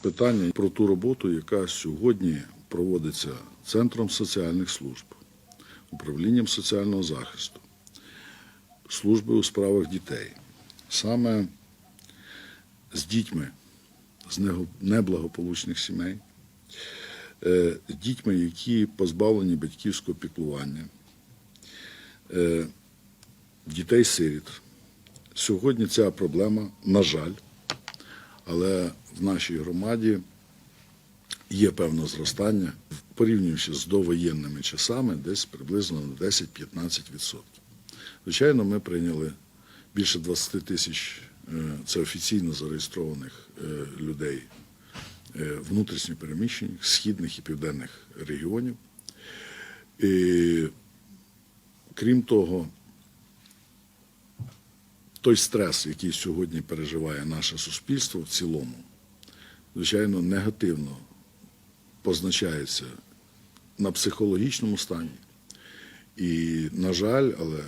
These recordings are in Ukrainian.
питання про ту роботу, яка сьогодні проводиться Центром соціальних служб, управлінням соціального захисту, служби у справах дітей, саме з дітьми з неблагополучних сімей, е, з дітьми, які позбавлені батьківського піклування, е, дітей-сиріт. Сьогодні ця проблема, на жаль, але в нашій громаді є певне зростання, порівнюючи з довоєнними часами, десь приблизно на 10-15%. Звичайно, ми прийняли більше 20 тисяч, е, це офіційно зареєстрованих е, людей е, внутрішньо переміщених, східних і південних регіонів. І, крім того, той стрес, який сьогодні переживає наше суспільство в цілому, звичайно, негативно позначається на психологічному стані. І, на жаль, але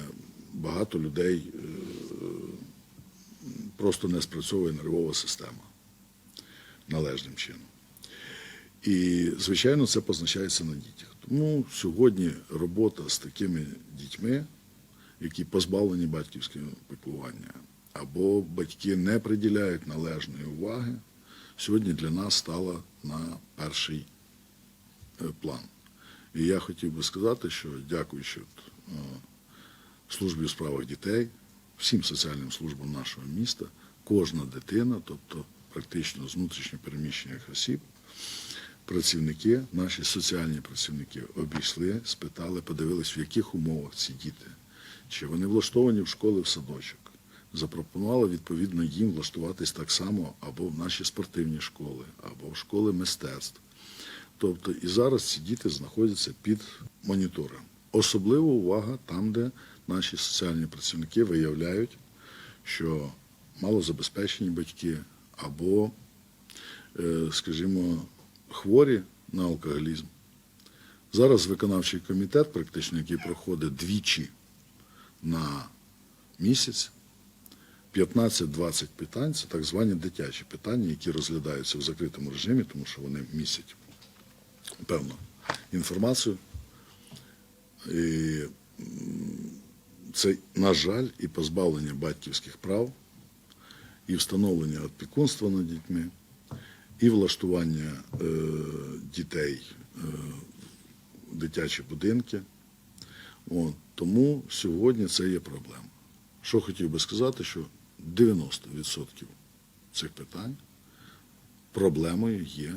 багато людей е, просто не спрацьовує нервова система належним чином. І, звичайно, це позначається на дітях. Тому сьогодні робота з такими дітьми, які позбавлені батьківського піклування, або батьки не приділяють належної уваги, сьогодні для нас стала на перший е, план. І я хотів би сказати, що дякуючи е, службі у справах дітей, всім соціальним службам нашого міста, кожна дитина, тобто практично з внутрішньопереміщених осіб, працівники, наші соціальні працівники обійшли, спитали, подивились, в яких умовах ці діти, чи вони влаштовані в школи в садочок. Запропонували відповідно їм влаштуватись так само або в наші спортивні школи, або в школи мистецтв. Тобто і зараз ці діти знаходяться під монітором. Особлива увага там, де наші соціальні працівники виявляють, що малозабезпечені батьки або, е, скажімо, хворі на алкоголізм. Зараз виконавчий комітет, практично, який проходить двічі на місяць, 15-20 питань це так звані дитячі питання, які розглядаються в закритому режимі, тому що вони містять певну інформацію. І це, на жаль, і позбавлення батьківських прав, і встановлення опікунства над дітьми, і влаштування е, дітей е, дитячі будинки. От, тому сьогодні це є проблема. Що хотів би сказати, що 90% цих питань проблемою є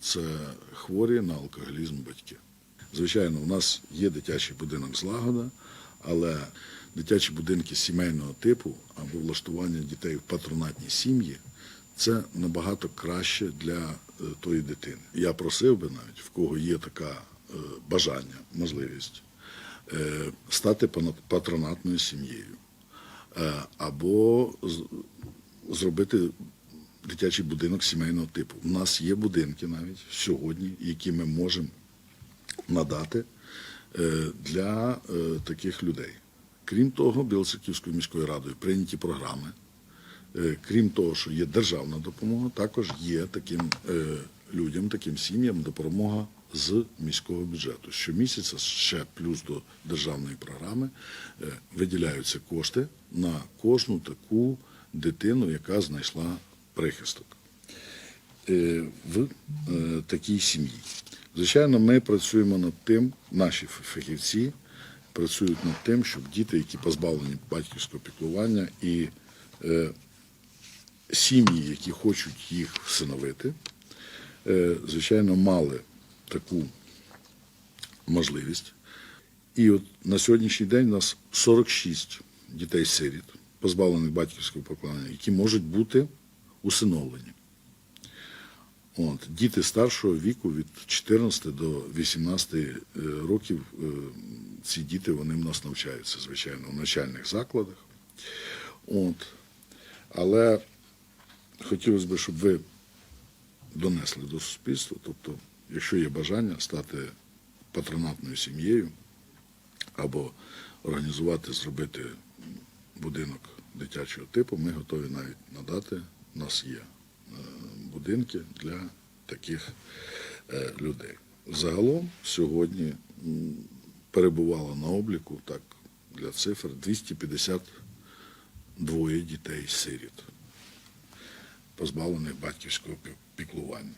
це хворі на алкоголізм батьки. Звичайно, у нас є дитячий будинок злагода, але дитячі будинки сімейного типу або влаштування дітей в патронатній сім'ї це набагато краще для е, тої дитини. Я просив би навіть, в кого є така е, бажання, можливість стати пана- патронатною сім'єю е, або зробити дитячий будинок сімейного типу. У нас є будинки навіть сьогодні, які ми можемо надати е, для е, таких людей. Крім того, Білоцерківською міською радою прийняті програми. Е, Крім того, що є державна допомога, також є таким е, людям, таким сім'ям допомога з міського бюджету. Щомісяця ще плюс до державної програми е, виділяються кошти на кожну таку дитину, яка знайшла прихисток е, в е, такій сім'ї. Звичайно, ми працюємо над тим, наші фахівці працюють над тим, щоб діти, які позбавлені батьківського піклування і сім'ї, які хочуть їх всиновити, звичайно, мали таку можливість. І от на сьогоднішній день у нас 46 дітей-сиріт, позбавлених батьківського піклування, які можуть бути усиновлені. От, діти старшого віку від 14 до 18 е, років, е, ці діти вони в нас навчаються, звичайно, в навчальних закладах. От. Але хотілося б, щоб ви донесли до суспільства, тобто, якщо є бажання стати патронатною сім'єю або організувати, зробити будинок дитячого типу, ми готові навіть надати. У нас є е, будинки для таких е, людей. Загалом сьогодні перебувало на обліку так для цифр 252 дітей сиріт, позбавлених батьківського піклування.